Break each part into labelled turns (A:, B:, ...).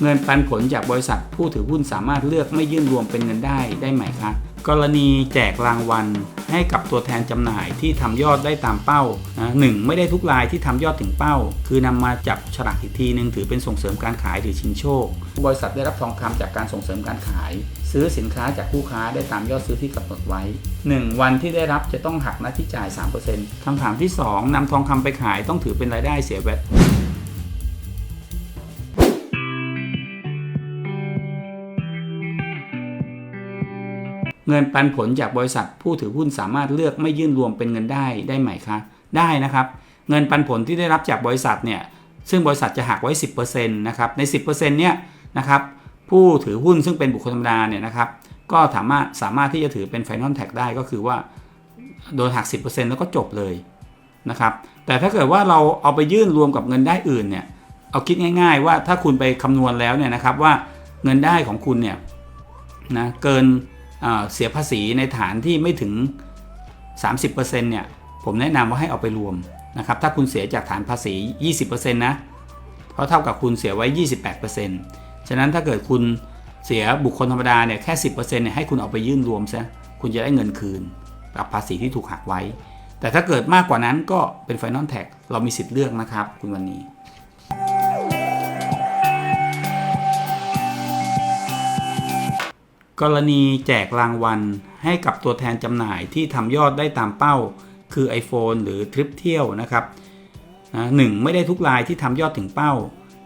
A: เงินปันผลจากบริษัทผู้ถือหุ้นสามารถเลือกไม่ยื่นรวมเป็นเงินได้ได้ไหมคะกรณีแจกรางวัลให้กับตัวแทนจำหน่ายที่ทำยอดได้ตามเป้านะหนึ่งไม่ได้ทุกรายที่ทำยอดถึงเป้า คือนำมาจับฉลากอีกทีหนึ่งถือเป็นส่งเสริมการขายหรือชิงโชค บริษัทได้รับทองคำจากการส่งเสริมการขาย ซื้อสินค้าจากผู้ค้าได้ตามยอดซื้อที่กำหนดไว้ 1. วันที่ได้รับจะต้องหักหน้าที่จ่าย 3%คำถามที่ 2นำทองคำไปขายต้องถือเป็นรายได้เสียแวต เงินปันผลจากบริษัทผู้ถือหุ้นสามารถเลือกไม่ยื่นรวมเป็นเงินได้ได้ไหมคะ ได้นะครับ เงินปันผลที่ได้รับจากบริษัทเนี่ยซึ่งบริษัทจะหักไว้ 10%นะครับใน 10%เนี่ยนะครับผู้ถือหุ้นซึ่งเป็นบุคคลธรรมดาเนี่ยนะครับก็สามารถสามารถที่จะถือเป็น Final Tax ได้ก็คือว่าโดนหัก 10%แล้วก็จบเลยนะครับแต่ถ้าเกิดว่าเราเอาไปยื่นรวมกับเงินได้อื่นเนี่ยเอาคิดง่าย ๆ ว่าถ้าคุณไปคำนวณแล้วเนี่ยนะครับว่าเงินได้ของคุณเนี่ยนะเกิน เสียภาษีในฐานที่ไม่ถึง 30%เนี่ยผมแนะนำว่าให้เอาไปรวมนะครับถ้าคุณเสียจากฐานภาษี 20%นะเพราะเท่ากับคุณเสียไว้ 28%ฉะนั้นถ้าเกิดคุณเสียบุคคลธรรมดาเนี่ยแค่ 10%เนี่ยให้คุณเอาไปยื่นรวมซะคุณจะได้เงินคืนกับภาษีที่ถูกหักไว้ แต่ถ้าเกิดมากกว่านั้นก็เป็น Final Tax เรามีสิทธิ์เลือกนะครับ คุณวันนี้ กรณีแจกรางวัลให้กับตัวแทนจำหน่ายที่ทำยอดได้ตามเป้า คือ iPhone หรือทริปเที่ยวนะครับหนึ่งไม่ได้ทุกรายที่ทำยอดถึงเป้า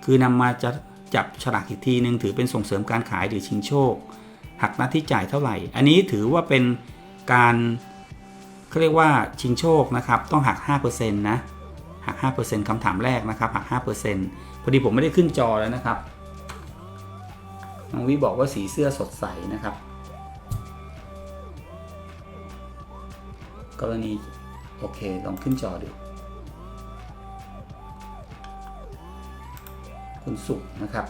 A: คือนำมาจะจับฉลากอีกทีหนึ่งถือเป็นส่งเสริมการขายหรือชิงโชค หักหน้าที่จ่ายเท่าไหร่ อันนี้ถือว่าเป็นการเขาเรียกว่าชิงโชคนะครับ ต้องหัก 5%นะหัก 5%คำถามแรกนะครับ หัก 5%พอดีผมไม่ได้ขึ้นจอแล้วนะครับ น้องวิบอกว่าสีเสื้อสดใสนะครับ กรณีโอเคลองขึ้นจอดู คุณสุขนะครับ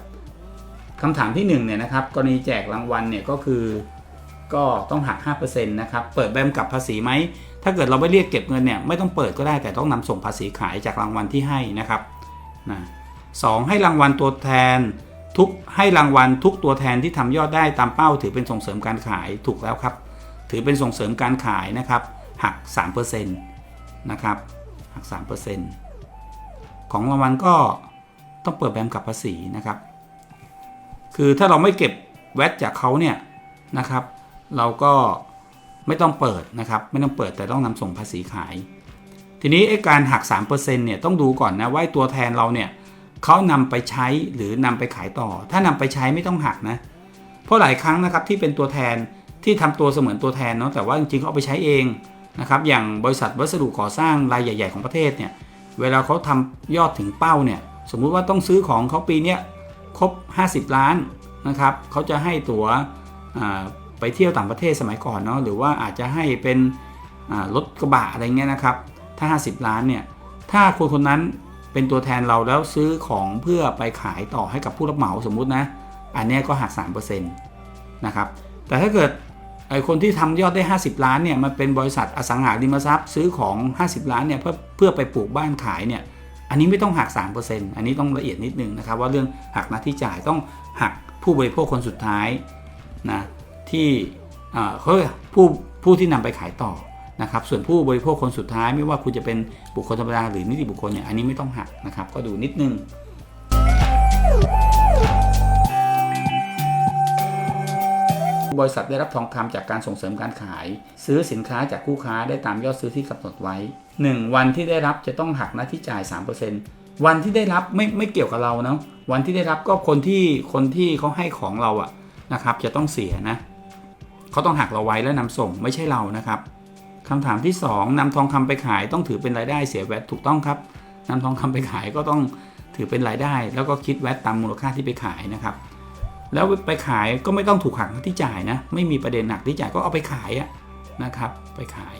A: คำถามที่1เนี่ยนะครับกรณีแจกรางวัลเนี่ยก็คือก็ต้องหัก 5%นะครับ เปิดใบกำกับภาษีไหม ถ้าเกิดเราไม่เรียกเก็บเงินเนี่ยไม่ต้องเปิดก็ได้แต่ต้องนำส่งภาษีขายจากรางวัลที่ให้นะครับนะสองให้รางวัลตัวแทน ทุกให้รางวัลทุกตัวแทนที่ทำยอดได้ตามเป้า ถือเป็นส่งเสริมการขายถูกแล้วครับ ถือเป็นส่งเสริมการขายนะครับ หัก 3%นะครับหัก 3%ของรางวัลก็ต้องเปิดแบมกับภาษีนะครับ คือถ้าเราไม่เก็บแวตจากเขาเนี่ยนะครับ เราก็ไม่ต้องเปิดนะครับ ไม่ต้องเปิดแต่ต้องนำส่งภาษีขาย ทีนี้ไอ้การหัก 3%เนี่ยต้องดูก่อนนะว่าตัวแทนเราเนี่ย เขานำไปใช้หรือนำไปขายต่อ ถ้านำไปใช้ไม่ต้องหักนะ เพราะหลายครั้งนะครับที่เป็นตัวแทนที่ทำตัวเสมือนตัวแทนเนาะแต่ว่าจริงๆเขาเอาไปใช้เองนะครับอย่างบริษัทวัสดุก่อสร้างรายใหญ่ ๆ ของประเทศเนี่ยเวลาเขาทำยอดถึงเป้าเนี่ยสมมุติว่าต้องซื้อของเขาปีเนี้ยครบ 50 ล้านนะครับเขาจะให้ตั๋วไปเที่ยวต่างประเทศสมัยก่อนเนาะหรือว่าอาจจะให้เป็นรถกระบะอะไรเงี้ยนะครับถ้า 50 ล้านเนี่ยถ้าคนคนนั้น เป็นตัวแทนเราแล้วซื้อของเพื่อไปขายต่อให้กับผู้รับเหมาสมมุตินะ อันนี้ก็หัก3%นะครับ แต่ถ้าเกิดไอคนที่ทำยอดได้ 50 ล้านเนี่ยมันเป็นบริษัทอสังหาริมทรัพย์ซื้อของ 50 ล้านเนี่ยเพื่อเพื่อไปปลูกบ้านขายเนี่ยอันนี้ไม่ต้องหัก 3%อันนี้ต้องละเอียดนิดนึงนะครับ ว่าเรื่องหักหน้าที่จ่ายต้องหักผู้บริโภคคนสุดท้ายนะที่อ่าเขาเรียผู้ผู้ที่นำไปขายต่อ นะครับส่วนผู้บริโภคคนสุดท้ายไม่ว่าคุณจะเป็นบุคคลธรรมดาหรือนิติบุคคลเนี่ยอันนี้ไม่ต้องหักนะครับก็ดูนิดนึงบริษัทได้รับทองคำจากการส่งเสริมการขาย ซื้อสินค้าจากคู่ค้าได้ตามยอดซื้อที่กำหนดไว้ 1 วันที่ได้รับจะต้องหักหน้าที่จ่าย 3%วันที่ได้รับไม่ไม่เกี่ยวกับเราเนาะวันที่ได้รับก็คนที่คนที่เขาให้ของเราอะนะครับ จะต้องเสียนะเขาต้องหักเราไว้แล้วนำส่งไม่ใช่เรานะครับ คำถามที่ 2นำทองคำไปขายต้องถือเป็นรายได้เสียแวตถูกต้องครับนำทองคำไปขายก็ต้องถือเป็นรายได้ แล้วก็คิดแวตตามมูลค่าที่ไปขายนะครับ แล้วไปขายก็ไม่ต้องถูกหักที่จ่ายนะ ไม่มีประเด็นหนักที่จ่ายก็เอาไปขายอะนะครับ ไปขาย